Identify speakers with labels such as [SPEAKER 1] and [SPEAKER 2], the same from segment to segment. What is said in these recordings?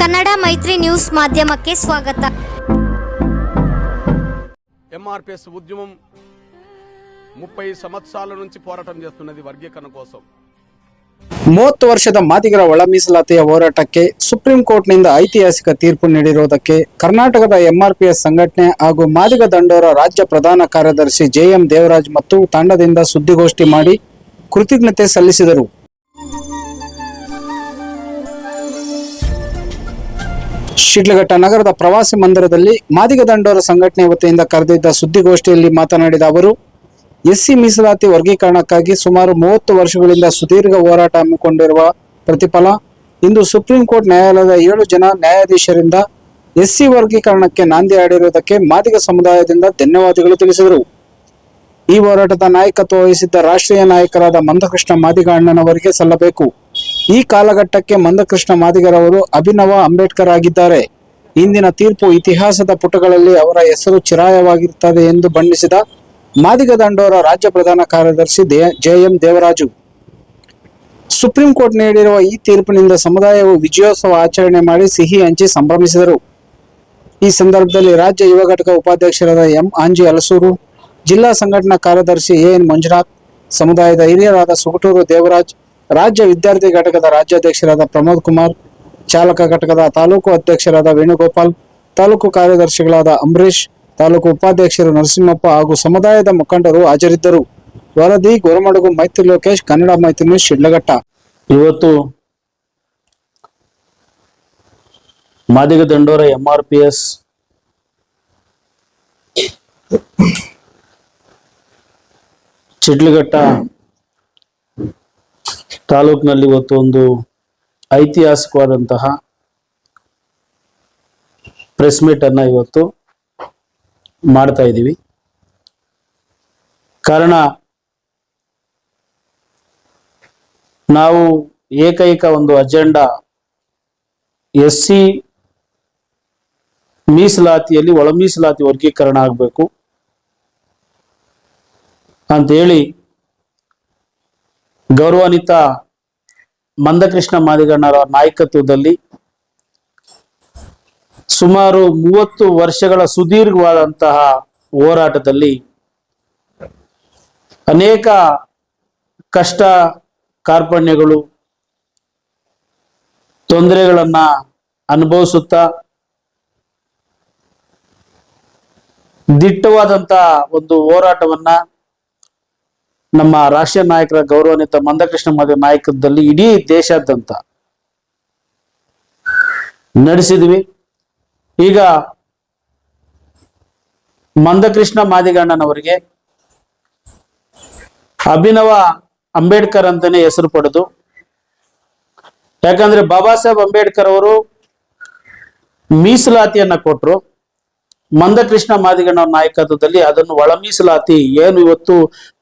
[SPEAKER 1] ಕನ್ನಡ ಮೈತ್ರಿ ನ್ಯೂಸ್ ಮಾಧ್ಯಮಕ್ಕೆ ಸ್ವಾಗತ.
[SPEAKER 2] ಎಂಆರ್ಪಿಎಸ್ ಉದ್ಯಮ ಮುಪ್ಪೈ సంవత్సరాల ನುಂಚಿ ಹೋರಾಟ చేస్తున్నది ವರ್ಗೀಕರಣ ಕೋಸಂ.
[SPEAKER 3] ಮೂವತ್ತು ವರ್ಷದ ಮಾದಿಗರ ಒಳ ಮೀಸಲಾತಿಯ ಹೋರಾಟಕ್ಕೆ ಸುಪ್ರೀಂ ಕೋರ್ಟ್ನಿಂದ ಐತಿಹಾಸಿಕ ತೀರ್ಪು ನೀಡಿರುವುದಕ್ಕೆ ಕರ್ನಾಟಕದ ಎಂಆರ್ಪಿಎಸ್ ಸಂಘಟನೆ ಹಾಗೂ ಮಾದಿಗ ದಂಡೋರ ರಾಜ್ಯ ಪ್ರಧಾನ ಕಾರ್ಯದರ್ಶಿ ಜೆಎಂ ದೇವರಾಜ್ ಮತ್ತು ತಂಡದಿಂದ ಸುದ್ದಿಗೋಷ್ಠಿ ಮಾಡಿ ಕೃತಜ್ಞತೆ ಸಲ್ಲಿಸಿದರು. ಶಿಡ್ಲಘಟ್ಟ ನಗರದ ಪ್ರವಾಸಿ ಮಂದಿರದಲ್ಲಿ ಮಾದಿಗ ದಂಡೋರ ಸಂಘಟನೆ ವತಿಯಿಂದ ಕರೆದಿದ್ದ ಸುದ್ದಿಗೋಷ್ಠಿಯಲ್ಲಿ ಮಾತನಾಡಿದ ಅವರು, ಎಸ್ಸಿ ಮೀಸಲಾತಿ ವರ್ಗೀಕರಣಕ್ಕಾಗಿ ಸುಮಾರು ಮೂವತ್ತು ವರ್ಷಗಳಿಂದ ಸುದೀರ್ಘ ಹೋರಾಟ ಹಮ್ಮಿಕೊಂಡಿರುವ ಪ್ರತಿಫಲ, ಇಂದು ಸುಪ್ರೀಂ ಕೋರ್ಟ್ ನ್ಯಾಯಾಲಯದ ಏಳು ಜನ ನ್ಯಾಯಾಧೀಶರಿಂದ ಎಸ್ಸಿ ವರ್ಗೀಕರಣಕ್ಕೆ ನಾಂದಿ ಆಡಿರುವುದಕ್ಕೆ ಮಾದಿಗ ಸಮುದಾಯದಿಂದ ಧನ್ಯವಾದಗಳು ತಿಳಿಸಿದರು. ಈ ಹೋರಾಟದ ನಾಯಕತ್ವ ವಹಿಸಿದ್ದ ರಾಷ್ಟ್ರೀಯ ನಾಯಕರಾದ ಮಂದಕೃಷ್ಣ ಮಾದಿಗ ಅಣ್ಣನವರಿಗೆ ಸಲ್ಲಬೇಕು. ಈ ಕಾಲಘಟ್ಟಕ್ಕೆ ಮಂದಕೃಷ್ಣ ಮಾದಿಗರವರು ಅಭಿನವ ಅಂಬೇಡ್ಕರ್ ಆಗಿದ್ದಾರೆ ಇಂದಿನ ತೀರ್ಪು ಇತಿಹಾಸದ ಪುಟಗಳಲ್ಲಿ ಅವರ ಹೆಸರು ಚಿರಾಯವಾಗಿರುತ್ತದೆ ಎಂದು ಬಣ್ಣಿಸಿದ ಮಾದಿಗ ದಂಡೋರ ರಾಜ್ಯ ಪ್ರಧಾನ ಕಾರ್ಯದರ್ಶಿ ಜೆಎಂ ದೇವರಾಜು. ಸುಪ್ರೀಂ ಕೋರ್ಟ್ ನೀಡಿರುವ ಈ ತೀರ್ಪಿನಿಂದ ಸಮುದಾಯವು ವಿಜಯೋತ್ಸವ ಆಚರಣೆ ಮಾಡಿ ಸಿಹಿ ಹಂಚಿ ಸಂಭ್ರಮಿಸಿದರು. ಈ ಸಂದರ್ಭದಲ್ಲಿ ರಾಜ್ಯ ಯುವ ಘಟಕ ಉಪಾಧ್ಯಕ್ಷರಾದ ಎಂ ಆಂಜಿ ಅಲಸೂರು, ಜಿಲ್ಲಾ ಸಂಘಟನಾ ಕಾರ್ಯದರ್ಶಿ ಎ ಎನ್ ಮಂಜುನಾಥ್, ಸಮುದಾಯದ ಹಿರಿಯರಾದ ಸುಗಟೂರು ದೇವರಾಜ್ ರಾಜ್ಯ ವಿದ್ಯಾರ್ಥಿ ಘಟಕದ ರಾಜ್ಯಾಧ್ಯಕ್ಷರಾದ ಪ್ರಮೋದ್ ಕುಮಾರ್, ಚಾಲಕ ಘಟಕದ ತಾಲೂಕು ಅಧ್ಯಕ್ಷರಾದ ವೇಣುಗೋಪಾಲ್, ತಾಲೂಕು ಕಾರ್ಯದರ್ಶಿಗಳಾದ ಅಂಬರೀಶ್ ತಾಲೂಕು ಉಪಾಧ್ಯಕ್ಷರು ನರಸಿಂಹಪ್ಪ ಹಾಗೂ ಸಮುದಾಯದ ಮುಖಂಡರು ಹಾಜರಿದ್ದರು. ವರದಿ ಗೊರಮಡಗು, ಮೈತ್ರಿ ಲೋಕೇಶ್, ಕನ್ನಡ ಮೈತ್ರಿ ನ್ಯೂಸ್, ಶಿಡ್ಲಘಟ್ಟ.
[SPEAKER 4] ಇವತ್ತು Madiga Dandora M R P S Chidlaghatta ತಾಲೂಕಿನಲ್ಲಿ ಇವತ್ತು ಒಂದು ಐತಿಹಾಸಿಕವಾದಂತಹ ಪ್ರೆಸ್ ಮೀಟ್ ಅನ್ನ ಇವತ್ತು ಮಾಡ್ತಾ ಇದ್ದೀವಿ. ಕಾರಣ, ನಾವು ಏಕೈಕ ಒಂದು ಅಜೆಂಡಾ ಎಸ್ ಸಿ ಮೀಸಲಾತಿಯಲ್ಲಿ ಒಳ ಮೀಸಲಾತಿ ವರ್ಗೀಕರಣ ಆಗಬೇಕು. ಅಂತೇಳಿ ಗೌರವಾನ್ವಿತ ಮಂದಕೃಷ್ಣ ಮಾದಿಗಣ್ಣರ ನಾಯಕತ್ವದಲ್ಲಿ ಸುಮಾರು ಮೂವತ್ತು ವರ್ಷಗಳ ಸುದೀರ್ಘವಾದಂತಹ ಹೋರಾಟದಲ್ಲಿ ಅನೇಕ ಕಷ್ಟ ಕಾರ್ಪಣ್ಯಗಳು ತೊಂದರೆಗಳನ್ನ ಅನುಭವಿಸುತ್ತಾ ದಿಟ್ಟವಾದಂತಹ ಒಂದು ಹೋರಾಟವನ್ನ ನಮ್ಮ ರಾಷ್ಟ್ರೀಯ ನಾಯಕರ ಗೌರವಾನ್ವಿತ ಮಂದಕೃಷ್ಣ ಮದುವೆ ನಾಯಕದಲ್ಲಿ ಇಡೀ ದೇಶಾದ್ಯಂತ ನಡೆಸಿದ್ವಿ. ಈಗ ಮಂದಕೃಷ್ಣ ಮಾದಿಗಣ್ಣನವರಿಗೆ ಅಭಿನವ ಅಂಬೇಡ್ಕರ್ ಅಂತಾನೆ ಹೆಸರು ಪಡೆದು, ಯಾಕಂದ್ರೆ ಬಾಬಾ ಸಾಹೇಬ್ ಅಂಬೇಡ್ಕರ್ ಅವರು ಮೀಸಲಾತಿಯನ್ನ ಕೊಟ್ರು. ಮಂದಕೃಷ್ಣ ಮಾದಿಗಣ್ಣ ನಾಯಕತ್ವದಲ್ಲಿ ಅದನ್ನು ಒಳ ಮೀಸಲಾತಿ ಏನು ಇವತ್ತು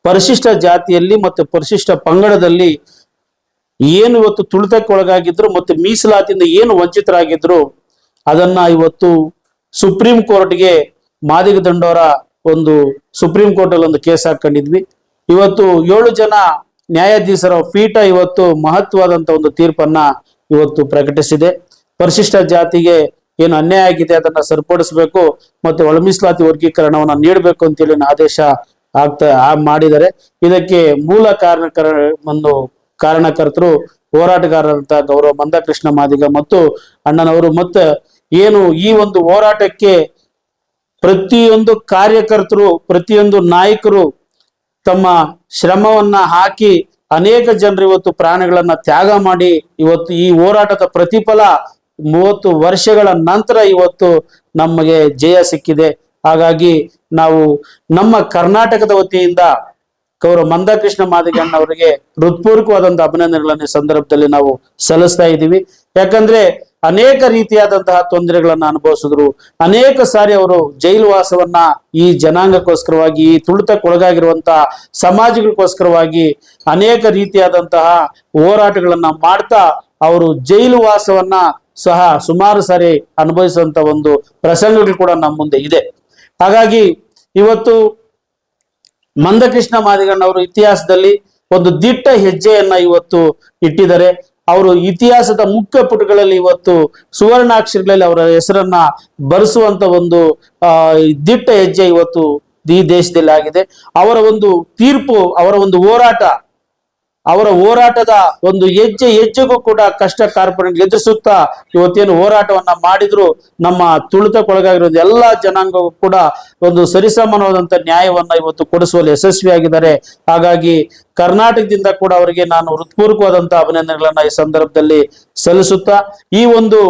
[SPEAKER 4] ಪರಿಶಿಷ್ಟ ಜಾತಿಯಲ್ಲಿ ಮತ್ತು ಪರಿಶಿಷ್ಟ ಪಂಗಡದಲ್ಲಿ ಏನು ಇವತ್ತು ತುಳಿತಕ್ಕೆ ಒಳಗಾಗಿದ್ರು ಮತ್ತು ಮೀಸಲಾತಿಯಿಂದ ಏನು ವಂಚಿತರಾಗಿದ್ರು ಅದನ್ನ ಇವತ್ತು ಸುಪ್ರೀಂ ಕೋರ್ಟ್ಗೆ ಮಾದಿಗ ದಂಡೋರ ಒಂದು ಸುಪ್ರೀಂ ಕೋರ್ಟ್ ಅಲ್ಲಿ ಒಂದು ಕೇಸ್ ಹಾಕೊಂಡಿದ್ವಿ ಇವತ್ತು ಏಳು ಜನ ನ್ಯಾಯಾಧೀಶರ ಪೀಠ ಇವತ್ತು ಮಹತ್ವವಾದಂತ ಒಂದು ತೀರ್ಪನ್ನ ಇವತ್ತು ಪ್ರಕಟಿಸಿದೆ. ಪರಿಶಿಷ್ಟ ಜಾತಿಗೆ ಏನು ಅನ್ಯಾಯ ಆಗಿದೆ ಅದನ್ನ ಸರಿಪಡಿಸಬೇಕು ಮತ್ತೆ ಒಳ ಮೀಸಲಾತಿ ವರ್ಗೀಕರಣವನ್ನ ನೀಡಬೇಕು ಅಂತೇಳಿ ಆದೇಶ ಆಗ್ತಾ, ಆ ಮಾಡಿದ್ದಾರೆ. ಇದಕ್ಕೆ ಮೂಲ ಕಾರಣಕರ ಒಂದು ಕಾರಣಕರ್ತರು, ಹೋರಾಟಗಾರರಂತ ಗೌರವ ಮಂದಕೃಷ್ಣ ಮಾದಿಗ ಮತ್ತು ಅಣ್ಣನವರು ಮತ್ತೆ ಏನು ಈ ಒಂದು ಹೋರಾಟಕ್ಕೆ ಪ್ರತಿಯೊಂದು ಕಾರ್ಯಕರ್ತರು, ಪ್ರತಿಯೊಂದು ನಾಯಕರು ತಮ್ಮ ಶ್ರಮವನ್ನ ಹಾಕಿ ಅನೇಕ ಜನರು ಇವತ್ತು ಪ್ರಾಣಗಳನ್ನ ತ್ಯಾಗ ಮಾಡಿ ಇವತ್ತು ಈ ಹೋರಾಟದ ಪ್ರತಿಫಲ ಮೂವತ್ತು ವರ್ಷಗಳ ನಂತರ ಇವತ್ತು ನಮಗೆ ಜಯ ಸಿಕ್ಕಿದೆ. ಹಾಗಾಗಿ ನಾವು ನಮ್ಮ ಕರ್ನಾಟಕದ ವತಿಯಿಂದ ಗೌರವ ಮಂದಕೃಷ್ಣ ಮಾದಿಗಣ್ಣವರಿಗೆ ಹೃತ್ಪೂರ್ವಕವಾದಂತಹ ಅಭಿನಂದನೆಗಳನ್ನ ಸಂದರ್ಭದಲ್ಲಿ ನಾವು ಸಲ್ಲಿಸ್ತಾ ಇದ್ದೀವಿ. ಯಾಕಂದ್ರೆ ಅನೇಕ ರೀತಿಯಾದಂತಹ ತೊಂದರೆಗಳನ್ನ ಅನುಭವಿಸಿದ್ರು. ಅನೇಕ ಸಾರಿ ಅವರು ಜೈಲು ವಾಸವನ್ನ ಈ ಜನಾಂಗಕ್ಕೋಸ್ಕರವಾಗಿ, ಈ ತುಳಿತಕ್ಕೊಳಗಾಗಿರುವಂತಹ ಸಮಾಜಗಳಿಗೋಸ್ಕರವಾಗಿ ಅನೇಕ ರೀತಿಯಾದಂತಹ ಹೋರಾಟಗಳನ್ನ ಮಾಡ್ತಾ ಅವರು ಜೈಲು ವಾಸವನ್ನ ಸಹ ಸುಮಾರು ಸಾರಿ ಅನುಭವಿಸುವಂತ ಒಂದು ಪ್ರಸಂಗಗಳು ಕೂಡ ನಮ್ಮ ಮುಂದೆ ಇದೆ. ಹಾಗಾಗಿ ಇವತ್ತು ಮಂದಕೃಷ್ಣ ಮಾದಿಗಣ್ಣವರು ಇತಿಹಾಸದಲ್ಲಿ ಒಂದು ದಿಟ್ಟ ಹೆಜ್ಜೆಯನ್ನ ಇವತ್ತು ಇಟ್ಟಿದ್ದಾರೆ. ಅವರು ಇತಿಹಾಸದ ಮುಖ್ಯ ಪುಟಗಳಲ್ಲಿ ಇವತ್ತು ಸುವರ್ಣಾಕ್ಷರಗಳಲ್ಲಿ ಅವರ ಹೆಸರನ್ನ ಬರೆಸುವಂತ ಒಂದು ದಿಟ್ಟ ಹೆಜ್ಜೆ ಇವತ್ತು ಈ ದೇಶದಲ್ಲಿ ಆಗಿದೆ. ಅವರ ಒಂದು ತೀರ್ಪು, ಅವರ ಒಂದು ಹೋರಾಟ ಅವರ ಹೋರಾಟದ ಒಂದು ಹೆಜ್ಜೆ ಹೆಜ್ಜೆಗೂ ಕೂಡ ಕಷ್ಟ ಕಾರ್ಪೊರೇಟ್ ಎದುರಿಸುತ್ತಾ ಇವತ್ತೇನು ಹೋರಾಟವನ್ನ ಮಾಡಿದ್ರು, ನಮ್ಮ ತುಳಿತಕ್ಕೊಳಗಾಗಿರೋ ಎಲ್ಲಾ ಜನಾಂಗವೂ ಕೂಡ ಒಂದು ಸರಿಸಮಾನವಾದಂತ ನ್ಯಾಯವನ್ನ ಇವತ್ತು ಕೊಡಿಸುವಲ್ಲಿ ಯಶಸ್ವಿಯಾಗಿದ್ದಾರೆ. ಹಾಗಾಗಿ ಕರ್ನಾಟಕದಿಂದ ಕೂಡ ಅವರಿಗೆ ನಾನು ಹೃತ್ಪೂರ್ವಕವಾದಂತ ಅಭಿನಂದನೆಗಳನ್ನ ಈ ಸಂದರ್ಭದಲ್ಲಿ ಸಲ್ಲಿಸುತ್ತಾ, ಈ ಒಂದು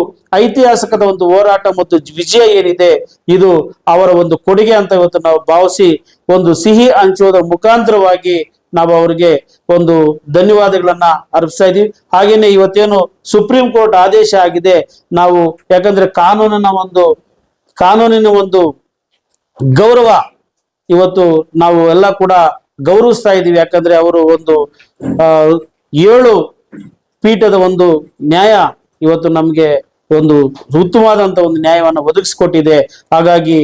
[SPEAKER 4] ಐತಿಹಾಸಿಕದ ಒಂದು ಹೋರಾಟ ಮತ್ತು ವಿಜಯ ಏನಿದೆ, ಇದು ಅವರ ಒಂದು ಕೊಡುಗೆ ಅಂತ ಇವತ್ತು ನಾವು ಭಾವಿಸಿ ಒಂದು ಸಿಹಿ ಹಂಚುವುದರ ಮುಖಾಂತರವಾಗಿ ನಾವು ಅವರಿಗೆ ಒಂದು ಧನ್ಯವಾದಗಳನ್ನ ಅರ್ಪಿಸ್ತಾ ಇದೀವಿ ಹಾಗೇನೆ ಇವತ್ತೇನು ಸುಪ್ರೀಂ ಕೋರ್ಟ್ ಆದೇಶ ಆಗಿದೆ, ನಾವು ಯಾಕಂದ್ರೆ ಕಾನೂನಿನ ಒಂದು ಕಾನೂನಿನ ಒಂದು ಗೌರವ ಇವತ್ತು ನಾವು ಎಲ್ಲ ಕೂಡ ಗೌರವಿಸ್ತಾ ಇದೀವಿ ಯಾಕಂದ್ರೆ ಅವರು ಒಂದು ಏಳು ಪೀಠದ ಒಂದು ನ್ಯಾಯ ಇವತ್ತು ನಮ್ಗೆ ಒಂದು ಉತ್ತಮವಾದಂತ ಒಂದು ನ್ಯಾಯವನ್ನು ಒದಗಿಸಿಕೊಟ್ಟಿದೆ. ಹಾಗಾಗಿ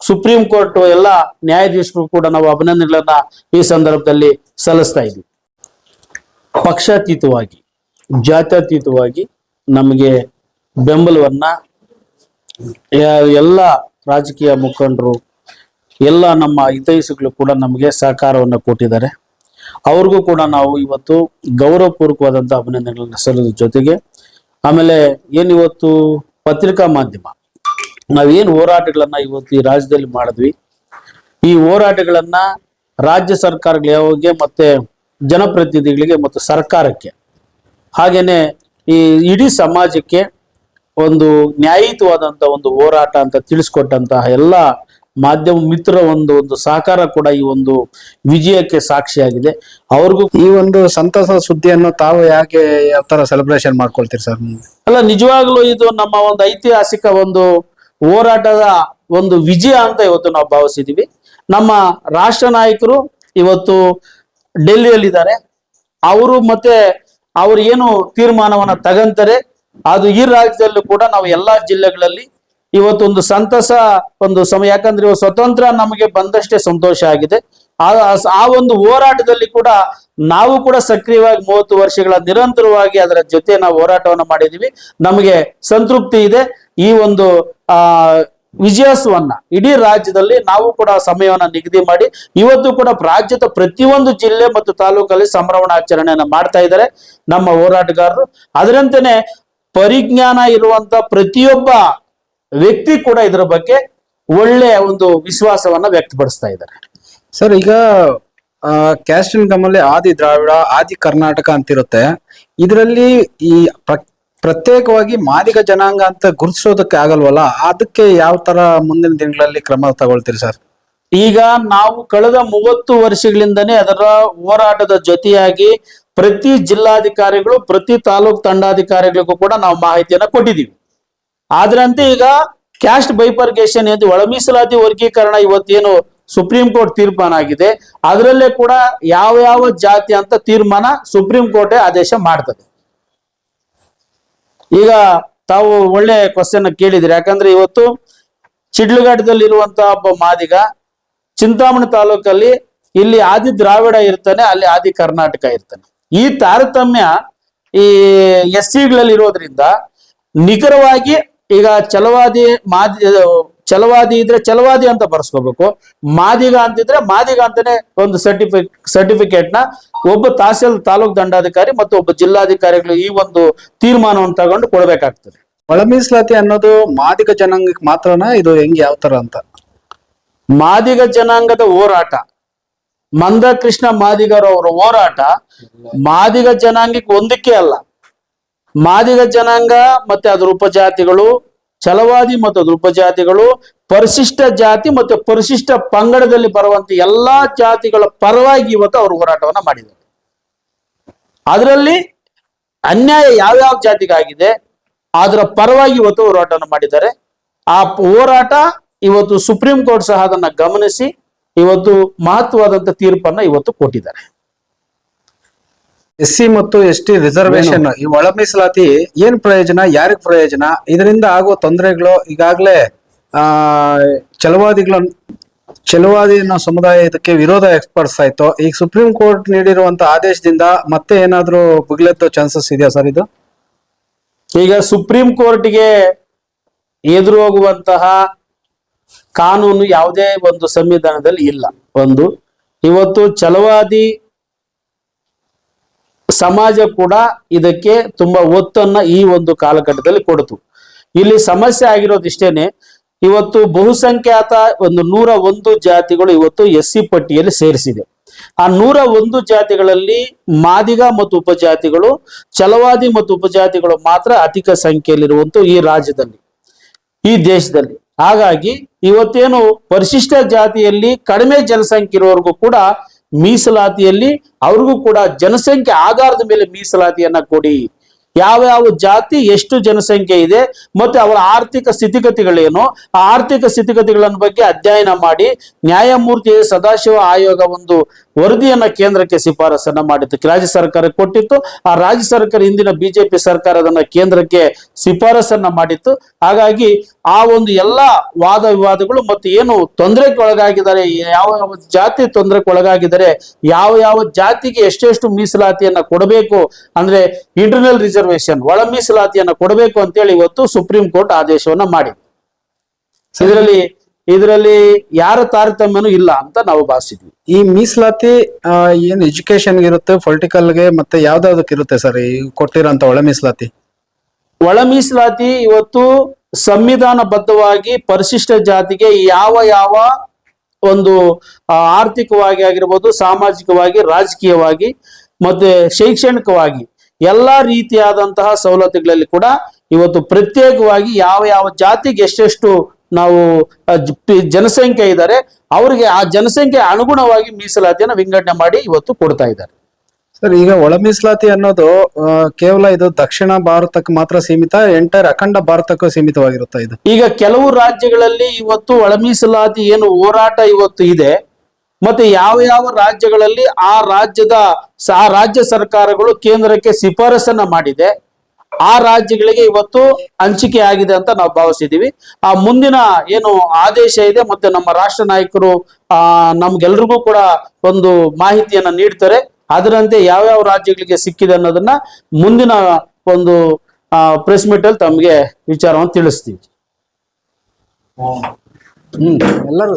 [SPEAKER 4] ಸುಪ್ರೀಂ ಕೋರ್ಟ್ ಎಲ್ಲ ನ್ಯಾಯಾಧೀಶರು ಕೂಡ ನಾವು ಅಭಿನಂದನೆಗಳನ್ನ ಈ ಸಂದರ್ಭದಲ್ಲಿ ಸಲ್ಲಿಸ್ತಾ ಇದ್ವಿ. ಪಕ್ಷಾತೀತವಾಗಿ, ಜಾತ್ಯತೀತವಾಗಿ ನಮಗೆ ಬೆಂಬಲವನ್ನ ಎಲ್ಲ ರಾಜಕೀಯ ಮುಖಂಡರು, ಎಲ್ಲ ನಮ್ಮ ಹಿತೈಷಿಗಳು ಕೂಡ ನಮಗೆ ಸಹಕಾರವನ್ನು ಕೊಟ್ಟಿದ್ದಾರೆ. ಅವ್ರಿಗೂ ಕೂಡ ನಾವು ಇವತ್ತು ಗೌರವಪೂರ್ವಕವಾದಂಥ ಅಭಿನಂದನೆಗಳನ್ನ ಸಲ್ಲೋದ್ರ ಜೊತೆಗೆ, ಆಮೇಲೆ ಏನಿವತ್ತು ಪತ್ರಿಕಾ ಮಾಧ್ಯಮ ನಾವೇನು ಹೋರಾಟಗಳನ್ನ ಇವತ್ತು ಈ ರಾಜ್ಯದಲ್ಲಿ ಮಾಡಿದ್ವಿ? ಈ ಹೋರಾಟಗಳನ್ನ ರಾಜ್ಯ ಸರ್ಕಾರಗಳಿಗೆ ಮತ್ತೆ ಜನಪ್ರತಿನಿಧಿಗಳಿಗೆ ಮತ್ತು ಸರ್ಕಾರಕ್ಕೆ ಹಾಗೇನೆ ಈ ಇಡೀ ಸಮಾಜಕ್ಕೆ ಒಂದು ನ್ಯಾಯಯುತವಾದಂಥ ಒಂದು ಹೋರಾಟ ಅಂತ ತಿಳಿಸ್ಕೊಟ್ಟಂತಹ ಎಲ್ಲ ಮಾಧ್ಯಮ ಮಿತ್ರ ಒಂದು ಒಂದು ಸಹಕಾರ ಕೂಡ ಈ ಒಂದು ವಿಜಯಕ್ಕೆ ಸಾಕ್ಷಿಯಾಗಿದೆ. ಅವ್ರಿಗೂ
[SPEAKER 3] ಈ ಒಂದು ಸಂತಸ ಸುದ್ದಿಯನ್ನು ತಾವು ಯಾಕೆ ಯಾವ ತರ ಸೆಲೆಬ್ರೇಷನ್ ಮಾಡ್ಕೊಳ್ತೀರಿ ಸರ್
[SPEAKER 4] ಅಲ್ಲ ನಿಜವಾಗ್ಲೂ ಇದು ನಮ್ಮ ಒಂದು ಐತಿಹಾಸಿಕ ಒಂದು ಹೋರಾಟದ ಒಂದು ವಿಜಯ ಅಂತ ಇವತ್ತು ನಾವು ಭಾವಿಸಿದೀವಿ. ನಮ್ಮ ರಾಷ್ಟ್ರ ನಾಯಕರು ಇವತ್ತು ಡೆಲ್ಲಿಯಲ್ಲಿದ್ದಾರೆ. ಅವರು ಮತ್ತೆ ಅವರು ಏನು ತೀರ್ಮಾನವನ್ನ ತಗಂತಾರೆ, ಅದು ಈ ರಾಜ್ಯದಲ್ಲೂ ಕೂಡ ನಾವು ಎಲ್ಲಾ ಜಿಲ್ಲೆಗಳಲ್ಲಿ ಇವತ್ತೊಂದು ಸಂತಸ ಒಂದು ಸಮಯ, ಯಾಕಂದ್ರೆ ಸ್ವತಂತ್ರ ನಮಗೆ ಬಂದಷ್ಟೇ ಸಂತೋಷ ಆಗಿದೆ. ಆ ಒಂದು ಹೋರಾಟದಲ್ಲಿ ಕೂಡ ನಾವು ಕೂಡ ಸಕ್ರಿಯವಾಗಿ ಮೂವತ್ತು ವರ್ಷಗಳ ನಿರಂತರವಾಗಿ ಅದರ ಜೊತೆ ನಾವು ಹೋರಾಟವನ್ನು ಮಾಡಿದೀವಿ. ನಮಗೆ ಸಂತೃಪ್ತಿ ಇದೆ. ಈ ಒಂದು, ಆ ವಿಜಯೋತ್ಸವನ್ನ ಇಡೀ ರಾಜ್ಯದಲ್ಲಿ ನಾವು ಕೂಡ ಸಮಯವನ್ನ ನಿಗದಿ ಮಾಡಿ ಇವತ್ತು ಕೂಡ ರಾಜ್ಯದ ಪ್ರತಿಯೊಂದು ಜಿಲ್ಲೆ ಮತ್ತು ತಾಲೂಕಲ್ಲಿ ಸಂಭ್ರಮಣಾಚರಣೆಯನ್ನ ಮಾಡ್ತಾ ಇದ್ದಾರೆ ನಮ್ಮ ಹೋರಾಟಗಾರರು. ಅದರಂತೆನೆ ಪರಿಜ್ಞಾನ ಇರುವಂತ ಪ್ರತಿಯೊಬ್ಬ ವ್ಯಕ್ತಿ ಕೂಡ ಇದರ ಬಗ್ಗೆ ಒಳ್ಳೆಯ ಒಂದು ವಿಶ್ವಾಸವನ್ನ ವ್ಯಕ್ತಪಡಿಸ್ತಾ ಇದ್ದಾರೆ.
[SPEAKER 3] ಸರ್, ಈಗ ಕ್ಯಾಸ್ಟ್ ಇನ್ಕಮ್ ಅಲ್ಲಿ ಆದಿ ದ್ರಾವಿಡ, ಆದಿ ಕರ್ನಾಟಕ ಅಂತಿರುತ್ತೆ. ಇದರಲ್ಲಿ ಈ ಪ್ರತ್ಯೇಕವಾಗಿ ಮಾದಿಗ ಜನಾಂಗ ಅಂತ ಗುರುತಿಸೋದಕ್ಕೆ ಆಗಲ್ವಲ್ಲ? ಅದಕ್ಕೆ ಯಾವ ತರ ಮುಂದಿನ ದಿನಗಳಲ್ಲಿ ಕ್ರಮ ತಗೊಳ್ತೀರಿ ಸರ್?
[SPEAKER 4] ಈಗ ನಾವು ಕಳೆದ ಮೂವತ್ತು ವರ್ಷಗಳಿಂದನೇ ಅದರ ಹೋರಾಟದ ಜೊತೆಯಾಗಿ ಪ್ರತಿ ಜಿಲ್ಲಾಧಿಕಾರಿಗಳು, ಪ್ರತಿ ತಾಲೂಕ್ ತಂಡಾಧಿಕಾರಿಗಳಿಗೂ ಕೂಡ ನಾವು ಮಾಹಿತಿಯನ್ನ ಕೊಟ್ಟಿದ್ದೀವಿ. ಆದ್ರಂತೆ ಈಗ ಕ್ಯಾಸ್ಟ್ ಬೈಪರ್ಗೇಷನ್ ಎಂದು ಒಳ ಮೀಸಲಾತಿ ವರ್ಗೀಕರಣ ಇವತ್ತೇನು ಸುಪ್ರೀಂ ಕೋರ್ಟ್ ತೀರ್ಮಾನ ಆಗಿದೆ. ಅದರಲ್ಲೇ ಕೂಡ ಯಾವ ಯಾವ ಜಾತಿ ಅಂತ ತೀರ್ಮಾನ ಸುಪ್ರೀಂ ಕೋರ್ಟೇ ಆದೇಶ ಮಾಡ್ತದೆ. ಈಗ ತಾವು ಒಳ್ಳೆ ಕ್ವಶನ್ ಕೇಳಿದ್ರಿ ಯಾಕಂದ್ರೆ ಇವತ್ತು ಚಿಡ್ಲಘಟ್ಟದಲ್ಲಿರುವಂತಹ ಒಬ್ಬ ಮಾದಿಗ ಚಿಂತಾಮಣಿ ತಾಲೂಕಲ್ಲಿ ಇಲ್ಲಿ ಆದಿ ದ್ರಾವಿಡ ಇರ್ತಾನೆ, ಅಲ್ಲಿ ಆದಿ ಕರ್ನಾಟಕ ಇರ್ತಾನೆ. ಈ ತಾರತಮ್ಯ ಈ ಎಸ್ ಸಿಗಳಲ್ಲಿ ಇರೋದ್ರಿಂದ ನಿಖರವಾಗಿ ಈಗ ಚಲವಾದಿ ಮಾದಿ ಛಲವಾದಿ ಇದ್ರೆ ಚಲವಾದಿ ಅಂತ ಬರ್ಸ್ಕೋಬೇಕು. ಮಾದಿಗ ಅಂತಿದ್ರೆ ಮಾದಿಗ ಅಂತಾನೆ ಒಂದು ಸರ್ಟಿಫಿಕ್ ಸರ್ಟಿಫಿಕೇಟ್ನ ಒಬ್ಬ ತಹಸೀಲ್ ತಾಲೂಕ್ ದಂಡಾಧಿಕಾರಿ ಮತ್ತು ಒಬ್ಬ ಜಿಲ್ಲಾಧಿಕಾರಿಗಳು ಈ ಒಂದು ತೀರ್ಮಾನವನ್ನು ತಗೊಂಡು ಕೊಡಬೇಕಾಗ್ತದೆ.
[SPEAKER 3] ಒಳಮೀಸಲಾತಿ ಅನ್ನೋದು ಮಾದಿಗ ಜನಾಂಗಕ್ಕೆ ಮಾತ್ರನಾ? ಇದು ಹೆಂಗ್ ಯಾವ ತರ ಅಂತ?
[SPEAKER 4] ಮಾದಿಗ ಜನಾಂಗದ ಹೋರಾಟ. ಮಂದಕೃಷ್ಣ ಮಾದಿಗರ ಅವರ ಹೋರಾಟ ಮಾದಿಗ ಜನಾಂಗಕ್ಕೆ ಒಂದಕ್ಕೆ ಅಲ್ಲ. ಮಾದಿಗ ಜನಾಂಗ ಮತ್ತೆ ಅದರ ಉಪಜಾತಿಗಳು ಛಲವಾದಿ ಮತ್ತು ದುರ್ಬ ಜಾತಿಗಳು ಪರಿಶಿಷ್ಟ ಜಾತಿ ಮತ್ತು ಪರಿಶಿಷ್ಟ ಪಂಗಡದಲ್ಲಿ ಬರುವಂತ ಎಲ್ಲಾ ಜಾತಿಗಳ ಪರವಾಗಿ ಇವತ್ತು ಅವರು ಹೋರಾಟವನ್ನ ಮಾಡಿದ್ದಾರೆ. ಅದರಲ್ಲಿ ಅನ್ಯಾಯ ಯಾವ್ಯಾವ ಜಾತಿಗಾಗಿದೆ, ಅದರ ಪರವಾಗಿ ಇವತ್ತು ಹೋರಾಟವನ್ನು ಮಾಡಿದ್ದಾರೆ. ಆ ಹೋರಾಟ ಇವತ್ತು ಸುಪ್ರೀಂ ಕೋರ್ಟ್ ಸಹ ಅದನ್ನ ಗಮನಿಸಿ, ಇವತ್ತು ಮಹತ್ವವಾದಂತ ತೀರ್ಪನ್ನ ಇವತ್ತು ಕೊಟ್ಟಿದ್ದಾರೆ.
[SPEAKER 3] ಎಸ್ ಸಿ ಮತ್ತು ಎಸ್ ಟಿ ರಿಸರ್ವೇಶನ್ ಈ ಒಳ ಮೀಸಲಾತಿ ಏನ್ ಪ್ರಯೋಜನ ಯಾರಿಗ್ ಪ್ರಯೋಜನ? ಇದರಿಂದ ಆಗುವ ತೊಂದರೆಗಳು ಈಗಾಗಲೇ ಆ ಚಲವಾದಿಗಳ ಚಲವಾದಿ ಅನ್ನೋ ಸಮುದಾಯ ಇದಕ್ಕೆ ವಿರೋಧ ಎಕ್ಸ್ಪರ್ಟ್ಸ್ ಆಯ್ತು ಈಗ ಸುಪ್ರೀಂ ಕೋರ್ಟ್ ನೀಡಿರುವಂತ ಆದೇಶದಿಂದ ಮತ್ತೆ ಏನಾದ್ರೂ ಬುಗ್ಲೆತ್ತೋ ಚಾನ್ಸಸ್ ಇದೆಯಾ ಸರ್ ಇದು?
[SPEAKER 4] ಈಗ ಸುಪ್ರೀಂ ಕೋರ್ಟ್ಗೆ ಎದುರು ಹೋಗುವಂತಹ ಕಾನೂನು ಯಾವುದೇ ಒಂದು ಸಂವಿಧಾನದಲ್ಲಿ ಇಲ್ಲ. ಒಂದು ಇವತ್ತು ಛಲವಾದಿ ಸಮಾಜ ಕೂಡ ಇದಕ್ಕೆ ತುಂಬಾ ಒತ್ತನ್ನ ಈ ಒಂದು ಕಾಲಘಟ್ಟದಲ್ಲಿ ಕೊಡ್ತು. ಇಲ್ಲಿ ಸಮಸ್ಯೆ ಆಗಿರೋದಿಷ್ಟೇನೆ ಇವತ್ತು ಬಹುಸಂಖ್ಯಾತ ಒಂದು ನೂರ ಒಂದು ಜಾತಿಗಳು ಇವತ್ತು ಎಸ್ ಸಿ ಪಟ್ಟಿಯಲ್ಲಿ ಸೇರಿಸಿದೆ. ಆ ನೂರ ಒಂದು ಜಾತಿಗಳಲ್ಲಿ ಮಾದಿಗ ಮತ್ತು ಉಪಜಾತಿಗಳು, ಛಲವಾದಿ ಮತ್ತು ಉಪಜಾತಿಗಳು ಮಾತ್ರ ಅಧಿಕ ಸಂಖ್ಯೆಯಲ್ಲಿರುವಂತ ಈ ರಾಜ್ಯದಲ್ಲಿ, ಈ ದೇಶದಲ್ಲಿ. ಹಾಗಾಗಿ ಇವತ್ತೇನು ಪರಿಶಿಷ್ಟ ಜಾತಿಯಲ್ಲಿ ಕಡಿಮೆ ಜನಸಂಖ್ಯೆ ಇರುವವರೆಗೂ ಕೂಡ ಮೀಸಲಾತಿಯಲ್ಲಿ ಅವ್ರಿಗೂ ಕೂಡ ಜನಸಂಖ್ಯೆ ಆಧಾರದ ಮೇಲೆ ಮೀಸಲಾತಿಯನ್ನ ಕೊಡಿ. ಯಾವ ಯಾವ ಜಾತಿ ಎಷ್ಟು ಜನಸಂಖ್ಯೆ ಇದೆ ಮತ್ತೆ ಅವರ ಆರ್ಥಿಕ ಸ್ಥಿತಿಗತಿಗಳೇನು, ಆ ಆರ್ಥಿಕ ಸ್ಥಿತಿಗತಿಗಳನ್ನ ಬಗ್ಗೆ ಅಧ್ಯಯನ ಮಾಡಿ ನ್ಯಾಯಮೂರ್ತಿ ಸದಾಶಿವ ಆಯೋಗ ಒಂದು ವರದಿಯನ್ನ ಕೇಂದ್ರಕ್ಕೆ ಶಿಫಾರಸನ್ನ ಮಾಡಿತ್ತು ರಾಜ್ಯ ಸರ್ಕಾರ ಕೊಟ್ಟಿತ್ತು. ಆ ರಾಜ್ಯ ಸರ್ಕಾರ ಹಿಂದಿನ ಬಿಜೆಪಿ ಸರ್ಕಾರ ಅದನ್ನ ಕೇಂದ್ರಕ್ಕೆ ಶಿಫಾರಸನ್ನ ಮಾಡಿತ್ತು. ಹಾಗಾಗಿ ಆ ಒಂದು ಎಲ್ಲಾ ವಾದ ವಿವಾದಗಳು ಮತ್ತು ಏನು ತೊಂದರೆಗೆ ಒಳಗಾಗಿದ್ದಾರೆ, ಯಾವ ಯಾವ ಜಾತಿ ತೊಂದರೆಗೆ ಒಳಗಾಗಿದ್ದಾರೆ, ಯಾವ ಯಾವ ಜಾತಿಗೆ ಎಷ್ಟೆಷ್ಟು ಮೀಸಲಾತಿಯನ್ನ ಕೊಡಬೇಕು ಅಂದ್ರೆ ಇಂಟರ್ನಲ್ ರಿಸರ್ವೇಶನ್ ಒಳ ಮೀಸಲಾತಿಯನ್ನ ಕೊಡಬೇಕು ಅಂತೇಳಿ ಇವತ್ತು ಸುಪ್ರೀಂ ಕೋರ್ಟ್ ಆದೇಶವನ್ನ ಮಾಡಿ ಇದರಲ್ಲಿ ಇದರಲ್ಲಿ ಯಾರ ತಾರತಮ್ಯನೂ ಇಲ್ಲ ಅಂತ ನಾವು ಭಾವಿಸಿದ್ವಿ.
[SPEAKER 3] ಈ ಮೀಸಲಾತಿ ಏನು ಎಜುಕೇಶನ್ ಇರುತ್ತೆ ಪೊಲಿಟಿಕಲ್ಗೆ ಮತ್ತೆ ಯಾವ್ದಾವ್ದಕ್ಕೆ ಇರುತ್ತೆ ಸರ್ ಈ ಕೊಟ್ಟಿರೋಂತ ಒಳ ಮೀಸಲಾತಿ?
[SPEAKER 4] ಒಳ ಮೀಸಲಾತಿ ಇವತ್ತು ಸಂವಿಧಾನಬದ್ಧವಾಗಿ ಪರಿಶಿಷ್ಟ ಜಾತಿಗೆ ಯಾವ ಯಾವ ಒಂದು ಆರ್ಥಿಕವಾಗಿ ಆಗಿರ್ಬೋದು ಸಾಮಾಜಿಕವಾಗಿ ರಾಜಕೀಯವಾಗಿ ಮತ್ತೆ ಶೈಕ್ಷಣಿಕವಾಗಿ ಎಲ್ಲಾ ರೀತಿಯಾದಂತಹ ಸವಲತ್ತುಗಳಲ್ಲಿ ಕೂಡ ಇವತ್ತು ಪ್ರತ್ಯೇಕವಾಗಿ ಯಾವ ಯಾವ ಜಾತಿಗೆ ಎಷ್ಟೆಷ್ಟು ನಾವು ಜನಸಂಖ್ಯೆ ಇದ್ದಾರೆ ಅವರಿಗೆ ಆ ಜನಸಂಖ್ಯೆ ಅನುಗುಣವಾಗಿ ಮೀಸಲಾತಿಯನ್ನು ವಿಂಗಡಣೆ ಮಾಡಿ ಇವತ್ತು ಕೊಡ್ತಾ ಇದ್ದಾರೆ.
[SPEAKER 3] ಸರ್ ಈಗ ಒಳ ಮೀಸಲಾತಿ ಅನ್ನೋದು ಕೇವಲ ಇದು ದಕ್ಷಿಣ ಭಾರತಕ್ಕೆ ಮಾತ್ರ ಸೀಮಿತ ಎಂಟೈರ್ ಅಖಂಡ ಭಾರತಕ್ಕೂ ಸೀಮಿತವಾಗಿರುತ್ತಾ ಇದು?
[SPEAKER 4] ಈಗ ಕೆಲವು ರಾಜ್ಯಗಳಲ್ಲಿ ಇವತ್ತು ಒಳ ಮೀಸಲಾತಿ ಏನು ಹೋರಾಟ ಇವತ್ತು ಇದೆ. ಮತ್ತೆ ಯಾವ ಯಾವ ರಾಜ್ಯಗಳಲ್ಲಿ ಆ ರಾಜ್ಯದ ಆ ರಾಜ್ಯ ಸರ್ಕಾರಗಳು ಕೇಂದ್ರಕ್ಕೆ ಶಿಫಾರಸನ್ನ ಮಾಡಿದೆ ಆ ರಾಜ್ಯಗಳಿಗೆ ಇವತ್ತು ಹಂಚಿಕೆ ಆಗಿದೆ ಅಂತ ನಾವು ಭಾವಿಸಿದೀವಿ ಆ ಮುಂದಿನ ಏನು ಆದೇಶ ಇದೆ ಮತ್ತೆ ನಮ್ಮ ರಾಷ್ಟ್ರ ನಾಯಕರು ಆ ನಮ್ಗೆಲ್ರಿಗೂ ಕೂಡ ಒಂದು ಮಾಹಿತಿಯನ್ನ ನೀಡ್ತಾರೆ. ಅದರಂತೆ ಯಾವ್ಯಾವ ರಾಜ್ಯಗಳಿಗೆ ಸಿಕ್ಕಿದೆ ಅನ್ನೋದನ್ನ ಮುಂದಿನ ಒಂದು ಪ್ರೆಸ್ ಮೀಟ್ ಅಲ್ಲಿ ತಮ್ಗೆ ವಿಚಾರವನ್ನು ತಿಳಿಸ್ತೀವಿ.
[SPEAKER 3] ಹ್ಮ್. ಎಲ್ಲರೂ.